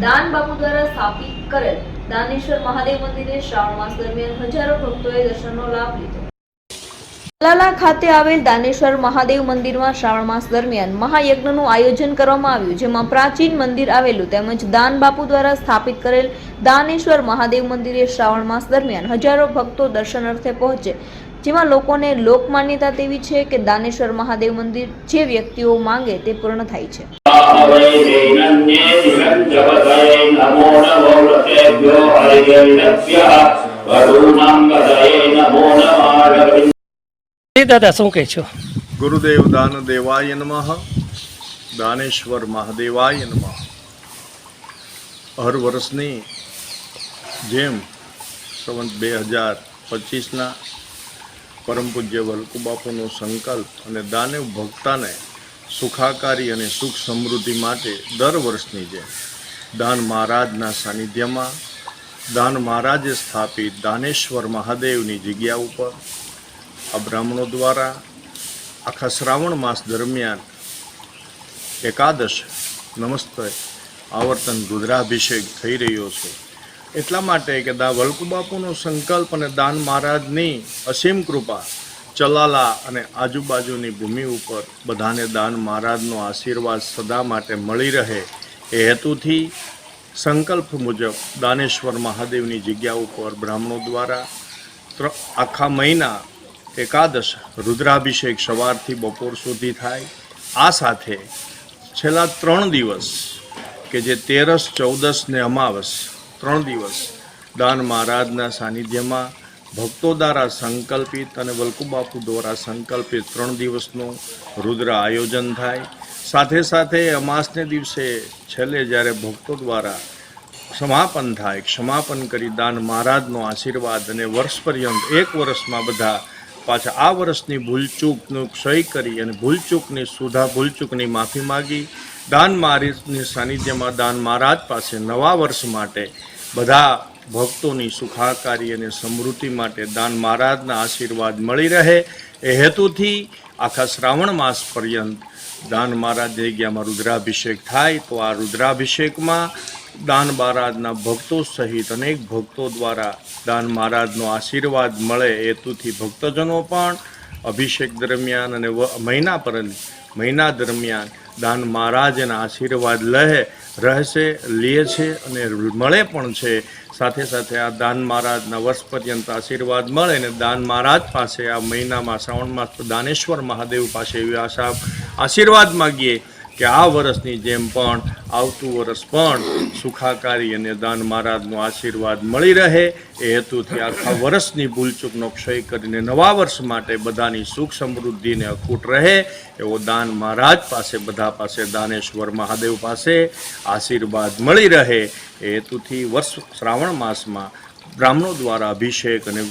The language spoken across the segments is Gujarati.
દાન બાપુ દ્વારા સ્થાપિત કરેલ દાનેશ્વર મહાદેવ મંદિરે શ્રાવણ માસ દરમિયાન હજારો ભક્તોએ દર્શનનો લાભ લીધો. લાલા ખાતે આવેલ દાનેશ્વર મહાદેવ મંદિરમાં શ્રાવણ માસ દરમિયાન મહાયજ્ઞનું આયોજન કરવામાં આવ્યું, જેમાં પ્રાચીન મંદિર આવેલું તેમજ દાન બાપુ દ્વારા સ્થાપિત કરેલ દાનેશ્વર મહાદેવ મંદિરે શ્રાવણ માસ દરમિયાન હજારો ભક્તો દર્શનાર્થે પહોંચે, જેમાં લોકોને લોકમાન્યતા તેવી છે કે દાનેશ્વર મહાદેવ મંદિર જે વ્યક્તિઓ માંગે તે પૂર્ણ થાય છે. वैदेनन्ये निरञ्जपतये नमो नमो व्रतेभ्यो हरिजैनभ्यः वधूनां गतये नमो नमः એ દાદા શું કહે છો ગુરુદેવ દાન દેવાય નમઃ દાનેશ્વર મહાદેવાય નમઃ હર વર્ષની જેમ સંવંત બે હજાર પચીસના પરમ પૂજ્ય વલ્કુ બાપુનો સંકલ્પ અને દાનવ ભક્તાને સુખાકારી અને સુખ સમૃદ્ધિ માટે દર વર્ષની જેમ દાન મહારાજના સાનિધ્યમાં, દાન મહારાજે સ્થાપિત દાનેશ્વર મહાદેવની જગ્યા ઉપર, આ બ્રાહ્મણો દ્વારા આખા શ્રાવણ માસ દરમિયાન એકાદશ નમસ્તે આવર્તન રુદ્રાભિષેક થઈ રહ્યો છે. એટલા માટે કે દા વલ્કુબાપુનો સંકલ્પ અને દાન મહારાજની અસીમ કૃપા ચલાલા અને આજુબાજુની ભૂમિ ઉપર બધાને દાન મહારાજનો આશીર્વાદ સદા માટે મળી રહે એ હેતુથી સંકલ્પ મુજબ દાનેશ્વર મહાદેવની જગ્યા ઉપર બ્રાહ્મણો દ્વારા આખા મહિના એકાદશ રુદ્રાભિષેક સવારથી બપોર સુધી થાય. આ સાથે છેલ્લા ત્રણ દિવસ કે જે તેરસ, ચૌદસ ને અમાવસ ત્રણ દિવસ દાન મહારાજના સાનિધ્યમાં ભક્તો દ્વારા સંકલ્પિત અને વલ્કુબાપુ દ્વારા સંકલ્પિત ત્રણ દિવસનું રુદ્ર આયોજન થાય. સાથે સાથે અમાસને દિવસે છેલ્લે જ્યારે ભક્તો દ્વારા સમાપન થાય, ક્ષમાપન કરી દાન મહારાજનો આશીર્વાદ અને વર્ષ પર્યંત, એક વર્ષમાં બધા પાછા આ વર્ષની ભૂલચૂકનું ક્ષય કરી અને ભૂલચૂકની સુધા, ભૂલચૂકની માફી માગી. દાન મહારાજની સાનિધ્યમાં દાન મહારાજ પાસે નવા વર્ષ માટે બધા ભક્તોની સુખાકારી અને સમૃદ્ધિ માટે દાન મહારાજના આશીર્વાદ મળી રહે. એ હેતુથી આખા શ્રાવણ માસ પર્યંત દાન મહારાજ જગ્યામાં રુદ્રાભિષેક થાય તો આ રુદ્રાભિષેકમાં દાન મહારાજના ભક્તો સહિત અનેક ભક્તો દ્વારા દાન મહારાજનો આશીર્વાદ મળે. હેતુથી ભક્તજનો પણ અભિષેક દરમિયાન અને મહિના પર મહિના દરમિયાન દાન મહારાજના આશીર્વાદ લે રહેશે, લે છે અને મળે પણ છે. સાથે સાથે આ દાન મહારાજના વર્ષ પર્યંત આશીર્વાદ મળે અને દાન મહારાજ પાસે આ મહિનામાં શ્રાવણ માસ દાનેશ્વર મહાદેવ પાસે એવી આશા આશીર્વાદ માગીએ. કે આ વર્ષની જેમ પણ, આવતું વર્ષ પણ સુખાકારી અને દાન મહારાજનો આશીર્વાદ મળી રહે. એ હેતુથી આખા વર્ષની ભૂલચૂકનો ક્ષય કરીને નવા વર્ષ માટે બધાની સુખ સમૃદ્ધિને અખૂટ રહે. એવો દાન મહારાજ પાસે, બધા પાસે, દાનેશ્વર મહાદેવ પાસે આશીર્વાદ મળી રહે. એ હેતુથી વર્ષ શ્રાવણ માસમાં બ્રાહ્મણો દ્વારા અભિષેક અને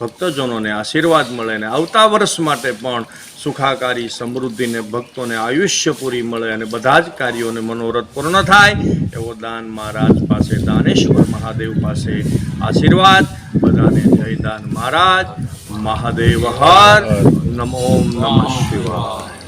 ભક્તજનોને આશીર્વાદ મળે અને આવતા વર્ષ માટે પણ સુખાકારી સમૃદ્ધિને ભક્તોને આયુષ્ય પૂરી મળે અને બધા જ કાર્યોને મનોરથ પૂર્ણ થાય એવો દાન મહારાજ પાસે, દાનેશ્વર મહાદેવ પાસે આશીર્વાદ. બધાને જય દાન મહારાજ. મહાદેવ હર. નમો નમઃ શિવાય.